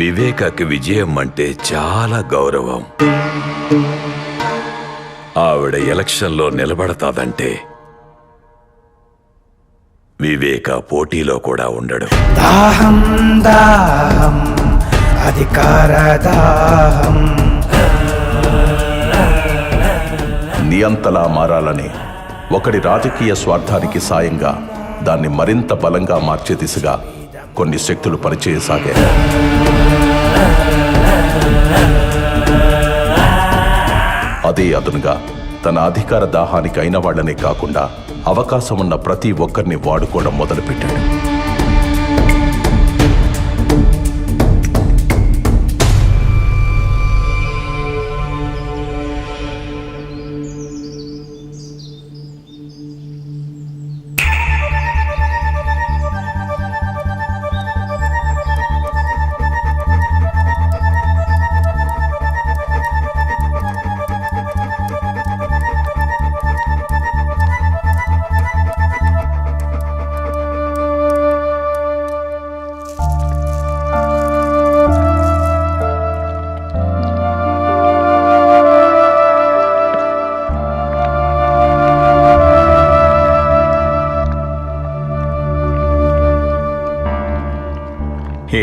వివేకకి విజయం అంటే చాలా గౌరవం. ఆవిడ ఎలక్షన్లో నిలబడతాదంటే వివేక పోటీలో కూడా ఉండడు. దాహం దాహం అధికార దాహం. నియంతలా మారాలని ఒకడి రాజకీయ స్వార్థానికి సాయంగా దాన్ని మరింత బలంగా మార్చే దిశగా కొన్ని శక్తులు పనిచేయసాగాయి అదే అదునుగా తన అధికార దాహానికి అయిన వాళ్ళనే కాకుండా అవకాశం ఉన్న ప్రతి ఒక్కరిని వాడుకోవడం మొదలుపెట్టాడు.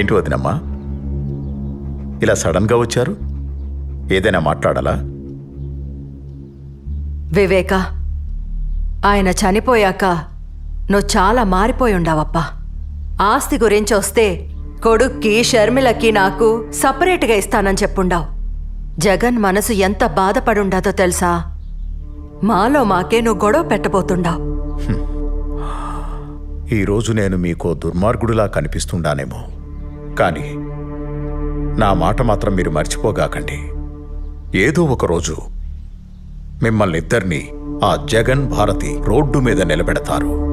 ఏంటి వదినమ్మా? ఇలా సడన్గా వచ్చారు? ఏదైనా మాట్లాడాలా? వివేక ఆయన చనిపోయాక నువ్వు చాలా మారిపోయి ఉండావప్పా. ఆస్తి గురించి వస్తే కొడుక్కి షర్మిలకి నాకు సపరేట్గా ఇస్తానని చెప్పుండావు. జగన్ మనసు ఎంత బాధపడుండాదో తెలుసా? మాలో మాకే నువ్వు గొడవ పెట్టబోతుండావు. ఈరోజు నేను మీకు దుర్మార్గుడిలా కనిపిస్తుండానేమో. కానీ నా మాట మాత్రం మీరు మర్చిపోగాకండి. ఏదో ఒకరోజు మిమ్మల్ని ఇద్దరిని ఆ జగన్ భారతి రోడ్డు మీద నిలబెడతారు.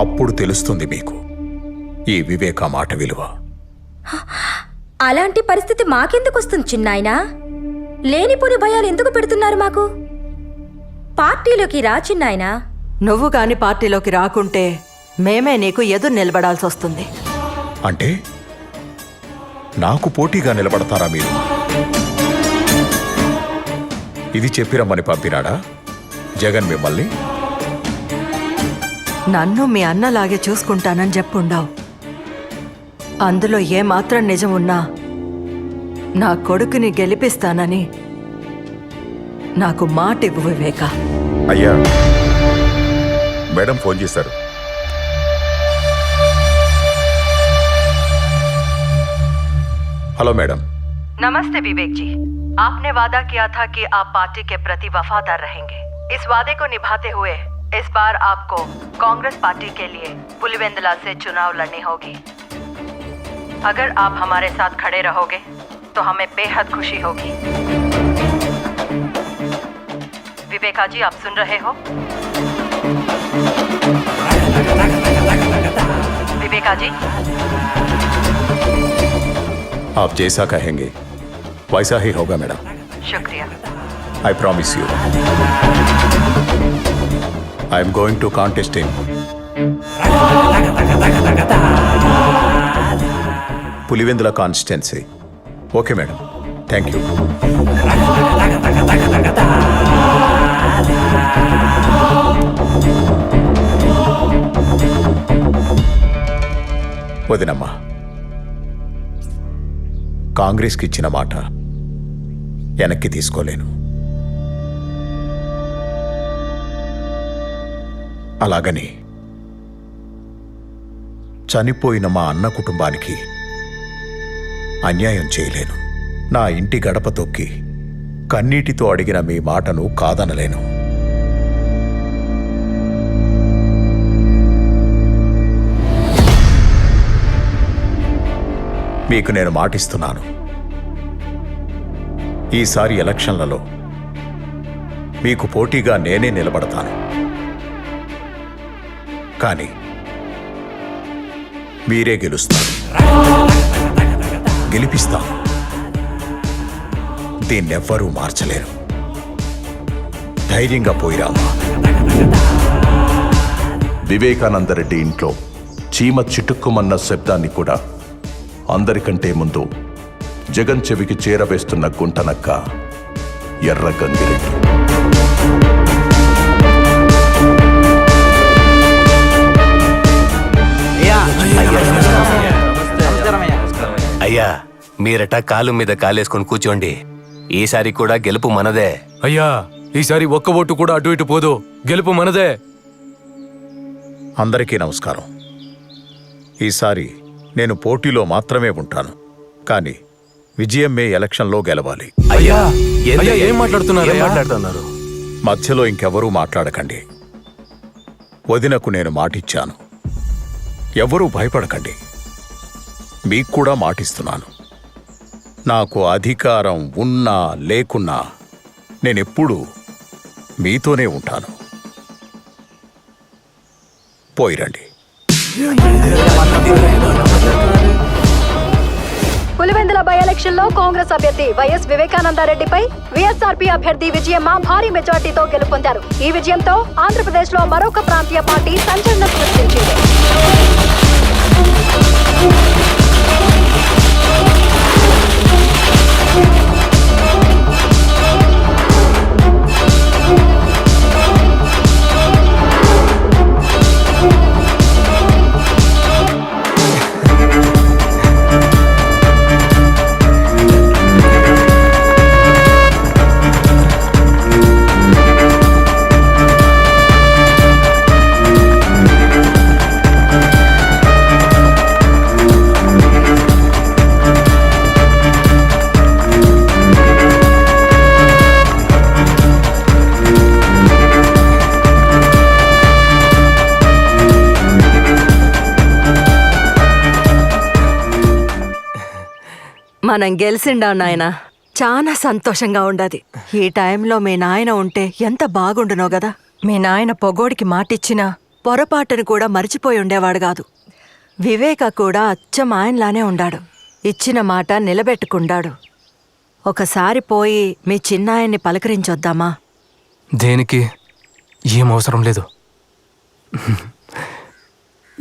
అప్పుడు తెలుస్తుంది మీకు ఈ వివేక మాట విలువ. అలాంటి పరిస్థితి మాకెందుకు వస్తుంది చిన్నాయనా? లేనిపోని భయాలు ఎందుకు పెడుతున్నారు మాకు? పార్టీలోకి రా చిన్నాయనా. నువ్వు కాని పార్టీలోకి రాకుంటే మేమే నీకు ఎదురు నిలబడాల్సి వస్తుంది. అంటే నాకు పోటీగా నిలబడతారా మీరు? ఇది చెప్పిరమ్మని పంపినాడా? జగన్ మిమ్మల్ని? నన్ను మీ అన్నలాగే చూసుకుంటానని చెప్పుండావు. అందులో ఏమాత్రం నిజం ఉన్నా నా కొడుకుని గెలిపిస్తానని నాకు మాట ఇవ్వు వివేక. అయ్యా. మేడం ఫోన్ చేశారు హలో మేడం नमस्ते विवेक जी आपने वादा किया था कि आप पार्टी के प्रति वफादार रहेंगे इस वादे को निभाते हुए इस बार आपको कांग्रेस पार्टी के लिए पुलिवेंदला से चुनाव लड़नी होगी अगर आप हमारे साथ खड़े रहोगे तो हमें बेहद खुशी होगी विवेका जी आप सुन रहे हो विवेका जी आप जैसा कहेंगे वैसा ही होगा मैडम शुक्रिया I promise you I am going to contest in Pulivendula constituency okay madam thank you వదినమ్మా. కాంగ్రెస్కి ఇచ్చిన మాట వెనక్కి తీసుకోలేను. అలాగని చనిపోయిన మా అన్న కుటుంబానికి అన్యాయం చేయలేను. నా ఇంటి గడప తొక్కి కన్నీటితో అడిగిన మీ మాటను కాదనలేను. మీకు నేను మాటిస్తున్నాను. ఈసారి ఎలక్షన్లలో మీకు పోటీగా నేనే నిలబడతాను. కానీ మీరే గెలుస్తారు. గెలిపిస్తాను. దీన్నెవ్వరూ మార్చలేరు. ధైర్యంగా పోయిరామా వివేకానందరెడ్డి ఇంట్లో చీమ చిటుక్కుమన్న శబ్దాన్ని కూడా అందరికంటే ముందు జగన్ చెవికి చేరవేస్తున్న గుంటనక్క ఎర్ర గంగిరెడ్డి అయ్యా మీరట కాలు మీద కాలేసుకొని కూర్చోండి. ఈసారి కూడా గెలుపు మనదే. అయ్యా ఈసారి ఒక్క ఓటు కూడా అటు ఇటు పోదు. గెలుపు మనదే. అందరికీ నమస్కారం. ఈసారి నేను పోటీలో మాత్రమే ఉంటాను. కానీ విజయం మే ఎలక్షన్లో గెలవాలి. అయ్యా ఏం? మాట్లాడుతున్నారు మధ్యలో ఇంకెవరూ మాట్లాడకండి. వదినకు నేను మాటిచ్చాను. ఎవరూ భయపడకండి. మీకు కూడా మాటిస్తున్నాను. నాకు అధికారం ఉన్నా లేకున్నా నేనెప్పుడూ మీతోనే ఉంటాను. పోయిరండి. పులివెందుల బై ఎలక్షన్లో కాంగ్రెస్ అభ్యర్థి వైఎస్ వివేకానందారెడ్డిపై వైఎస్ఆర్పీ అభ్యర్థి విజయమ్మ భారీ మెజార్టీతో గెలుపొందారు. ఈ విజయంతో ఆంధ్రప్రదేశ్లో మరొక ప్రాంతీయ పార్టీ సంచలనం సృష్టించింది. మనం గెలిచిండా నాయన? చాలా సంతోషంగా ఉండది. ఈ టైంలో మీ నాయన ఉంటే ఎంత బాగుండునో గదా? మీ నాయన పొగోడికి మాటిచ్చినా పొరపాటును కూడా మర్చిపోయి ఉండేవాడు కాదు. వివేక కూడా అచ్చం ఆయనలానే ఉండాడు. ఇచ్చిన మాట నిలబెట్టుకుండాడు. ఒకసారి పోయి మీ చిన్నాయన్ని పలకరించొద్దామా? దేనికి? ఏం అవసరం లేదు.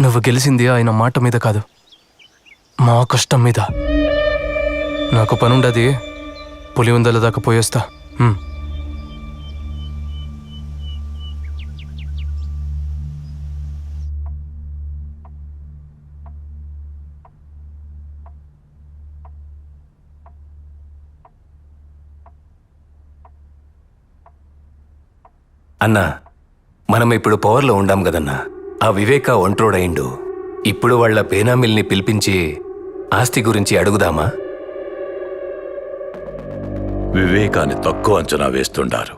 నువ్వు గెలిచింది ఆయన మాట మీద కాదు. మా కష్టం మీద. నాకు పనుండది. పులివందల దాకా పోయేస్తా. అన్నా మనం ఇప్పుడు పవర్లో ఉండాం కదన్నా. ఆ వివేక ఒంట్రోడయిండు. ఇప్పుడు వాళ్ళ పేనామిల్ని పిలిపించి ఆస్తి గురించి అడుగుదామా? వివేకాన్ని తక్కువ అంచనా వేస్తుండారు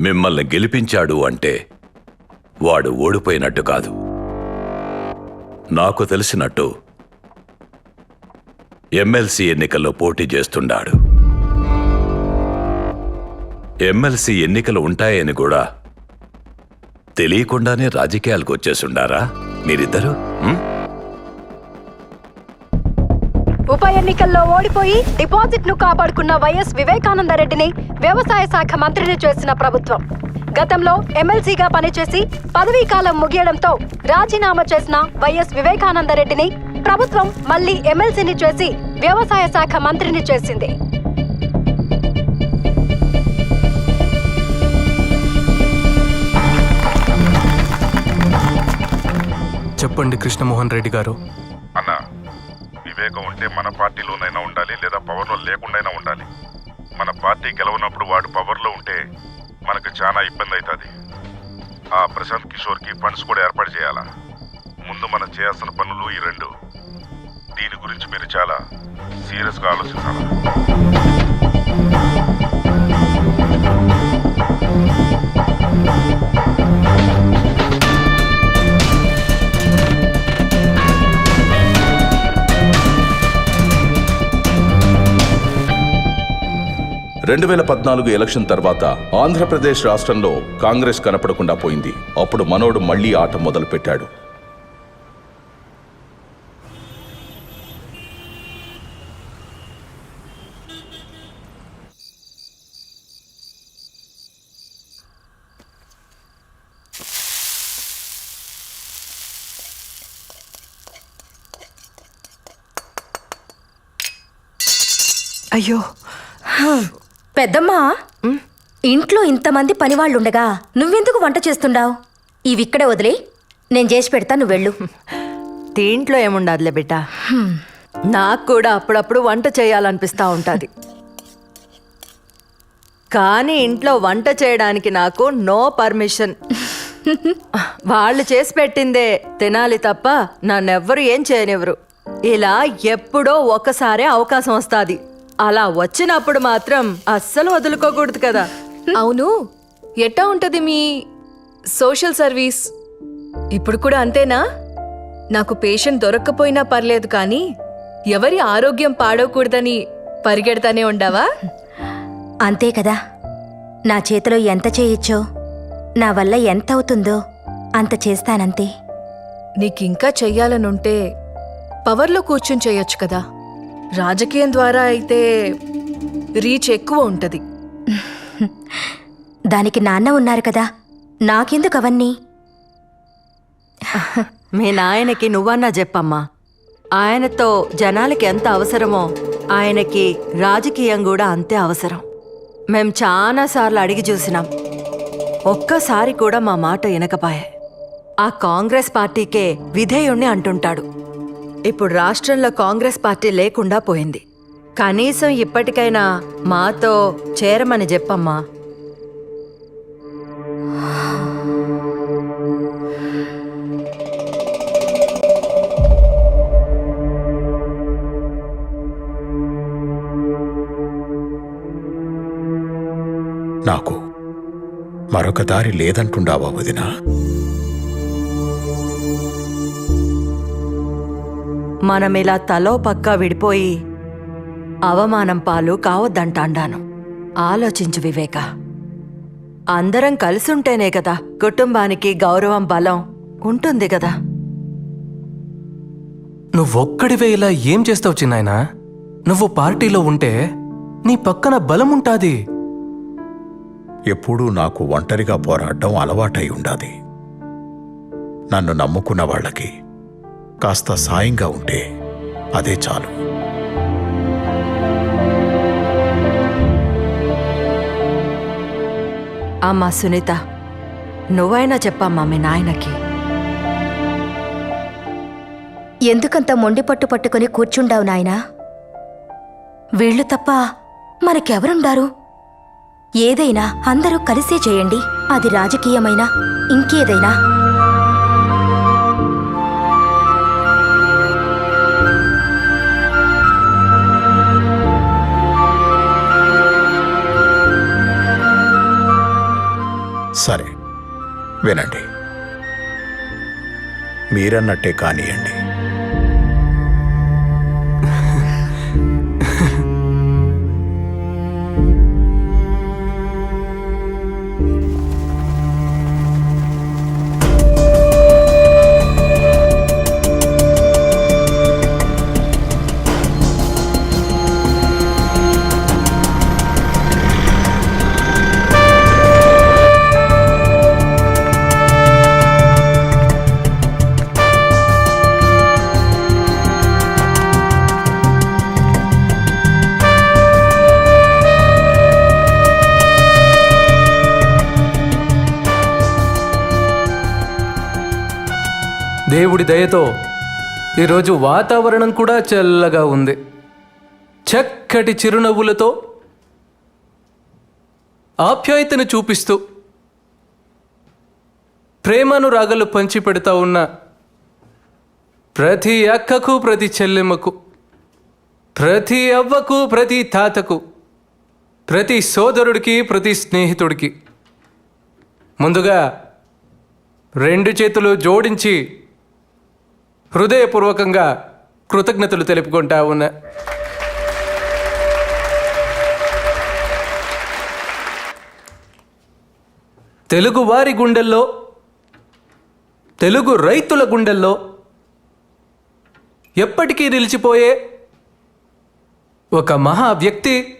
మిమ్మల్ని గెలిపించాడు అంటే వాడు ఓడిపోయినట్టు కాదు. నాకు తెలిసినట్టు ఎమ్మెల్సీ ఎన్నికల్లో పోటీ చేస్తుండాడు ఎమ్మెల్సీ ఎన్నికలు ఉంటాయని కూడా తెలియకుండానే రాజకీయాలకు వచ్చేసుండారా మీరిద్దరూ? ఉప ఎన్నికల్లో ఓడిపోయి డిపాజిట్ను కాపాడుకున్న వైఎస్ వివేకానందరెడ్డిని వ్యవసాయ శాఖ మంత్రిని చేసిన ప్రభుత్వం. గతంలో ఎమ్మెల్సీగా పనిచేసి పదవీ కాలం ముగియడంతో రాజీనామా చేసిన వైఎస్ వివేకానందరెడ్డిని ప్రభుత్వం మళ్ళీ ఎమ్మెల్సీని చేసి వ్యవసాయ శాఖ మంత్రిని చేసింది. చెప్పండి కృష్ణమోహన్ రెడ్డి గారు. అన్న వివేకం ఉంటే మన పార్టీలోనైనా ఉండాలి లేదా పవర్లో లేకుండా ఉండాలి. మన పార్టీ గెలవనప్పుడు వాడు పవర్లో ఉంటే మనకు చాలా ఇబ్బంది అవుతుంది ఆ ప్రశాంత్ కిషోర్కి ఫండ్స్ కూడా ఏర్పాటు చేయాలా? ముందు మనం చేయాల్సిన పనులు ఈ రెండు. దీని గురించి మీరు చాలా సీరియస్గా ఆలోచించాలి రెండు వేల పద్నాలుగు ఎలక్షన్ తర్వాత ఆంధ్రప్రదేశ్ రాష్ట్రంలో కాంగ్రెస్ కనపడకుండా పోయింది. అప్పుడు మనోడు మళ్ళీ ఆట మొదలుపెట్టాడు. అయ్యో. పెద్దమ్మా ఇంట్లో ఇంతమంది పనివాళ్ళుండగా నువ్వెందుకు వంట చేస్తుండావు? ఇవిక్కడే వదిలే నేను చేసి పెడతా నువ్వు వెళ్ళు. దీంట్లో ఏముండదులే బిడ్డ? నాకు కూడా అప్పుడప్పుడు వంట చేయాలనిపిస్తా ఉంటుంది. కానీ ఇంట్లో వంట చేయడానికి నాకు నో పర్మిషన్. వాళ్ళు చేసి పెట్టిందే తినాలి తప్ప నన్నెవ్వరు ఏం చేయనివ్వరు. ఇలా ఎప్పుడో ఒకసారి అవకాశం వస్తుంది. అలా వచ్చినప్పుడు మాత్రం అస్సలు వదులుకోకూడదు కదా. అవును. ఎట్టా ఉంటది మీ సోషల్ సర్వీస్? ఇప్పుడు కూడా అంతేనా? నాకు పేషెంట్ దొరక్కపోయినా పర్లేదు కానీ ఎవరి ఆరోగ్యం పాడవకూడదని పరిగెడతానే ఉండావా? అంతే కదా. నా చేతిలో ఎంత చేయొచ్చో నా వల్ల ఎంత అవుతుందో అంత చేస్తానంతే. నీకింకా చెయ్యాలనుంటే పవర్లో కూర్చుని చేయొచ్చు కదా. రాజకీయం ద్వారా అయితే రీచ్ ఎక్కువ ఉంటది. దానికి నాన్న ఉన్నారు కదా నాకెందుకు అవన్నీ? మీ నాయనకి నువ్వన్నా చెప్పమ్మా. ఆయనతో జనాలకి ఎంత అవసరమో ఆయనకి రాజకీయం కూడా అంతే అవసరం. మేం చాలాసార్లు అడిగి చూసినాం. ఒక్కసారి కూడా మా మాట వినకపాయే. ఆ కాంగ్రెస్ పార్టీకే విధేయుణ్ణి అంటుంటాడు. ఇప్పుడు రాష్ట్రంలో కాంగ్రెస్ పార్టీ లేకుండా పోయింది. కనీసం ఇప్పటికైనా మాతో చేరమని చెప్పమ్మా. నాకు మరొక దారి లేదంటుండావా వదినా? మనం ఇలా తలో పక్క విడిపోయి అవమానం పాలు కావద్దంటాండాను. ఆలోచించు వివేక. అందరం కలిసుంటేనే కదా కుటుంబానికి గౌరవం బలం ఉంటుంది కదా. నువ్వొక్కడివే ఇలా ఏం చేస్తావు చిన్నాయనా? నువ్వు పార్టీలో ఉంటే నీ పక్కన బలం ఉంటాది ఎప్పుడూ నాకు ఒంటరిగా పోరాడడం అలవాటై ఉండాది. నన్ను నమ్ముకున్న వాళ్ళకి కాస్త సాయంగా ఉంటే అదే చాలు. అమ్మా సునీత నువ్వైనా చెప్పమ్మా మీ నాయనకి. ఎందుకంత మొండి పట్టు పట్టుకుని కూర్చుండావు నాయనా? వీళ్ళు తప్ప మనకెవరుండారు? ఏదైనా అందరూ కలిసే చేయండి. అది రాజకీయమైనా ఇంకేదైనా. సరే వినండి. మీరన్నట్టే కానియండి. దేవుడి దయతో ఈరోజు వాతావరణం కూడా చల్లగా ఉంది. చక్కటి చిరునవ్వులతో ఆప్యాయతను చూపిస్తూ ప్రేమానురాగాలు పంచిపెడతా ఉన్న ప్రతి అక్కకు ప్రతి చెల్లెమ్మకు ప్రతి అవ్వకు ప్రతి తాతకు ప్రతి సోదరుడికి ప్రతి స్నేహితుడికి ముందుగా రెండు చేతులు జోడించి హృదయపూర్వకంగా కృతజ్ఞతలు తెలుపుకుంటా ఉన్నా. తెలుగు వారి గుండెల్లో తెలుగు రైతుల గుండెల్లో ఎప్పటికీ నిలిచిపోయే ఒక మహా వ్యక్తి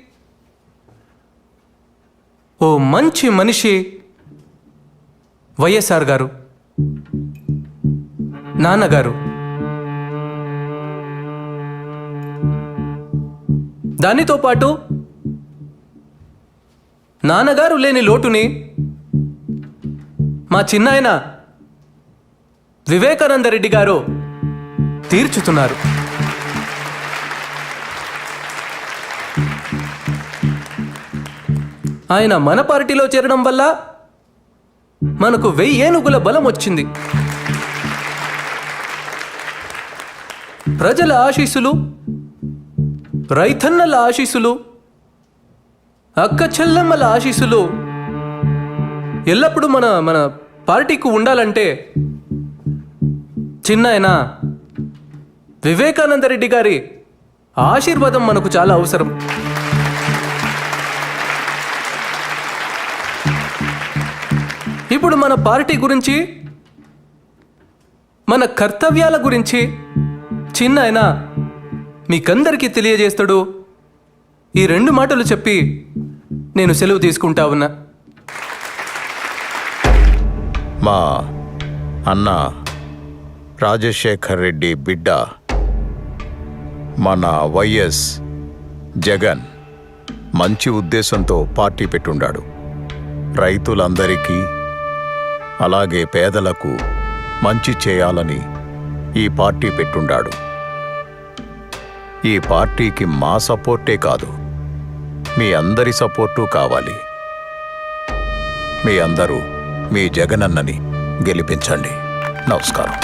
ఓ మంచి మనిషి వైఎస్ఆర్ గారు నాన్నగారు. దానితో పాటు నాన్నగారు లేని లోటుని మా చిన్నాయన వివేకానంద రెడ్డి గారు తీర్చుతున్నారు. ఆయన మన పార్టీలో చేరడం వల్ల మనకు వెయ్యి ఏనుగుల బలం వచ్చింది. ప్రజల ఆశీస్సులు రైతన్నల ఆశీస్సులు అక్క చెల్లెమ్మల ఆశీస్సులు ఎల్లప్పుడూ మన మన పార్టీకి ఉండాలంటే చిన్నాయన వివేకానంద రెడ్డి గారి ఆశీర్వాదం మనకు చాలా అవసరం. ఇప్పుడు మన పార్టీ గురించి మన కర్తవ్యాల గురించి చిన్న మీకందరికీ తెలియజేస్తాడు. ఈ రెండు మాటలు చెప్పి నేను సెలవు తీసుకుంటా ఉన్నా. మా అన్న రాజశేఖర్ రెడ్డి బిడ్డ మన వైఎస్ జగన్ మంచి ఉద్దేశంతో పార్టీ పెట్టుండాడు. రైతులందరికీ అలాగే పేదలకు మంచి చేయాలని ఈ పార్టీ పెట్టుండాడు. ఈ పార్టీకి మా సపోర్టే కాదు. మీ అందరి సపోర్టు కావాలి. మీ అందరూ మీ జగనన్నని గెలిపించండి. నమస్కారం.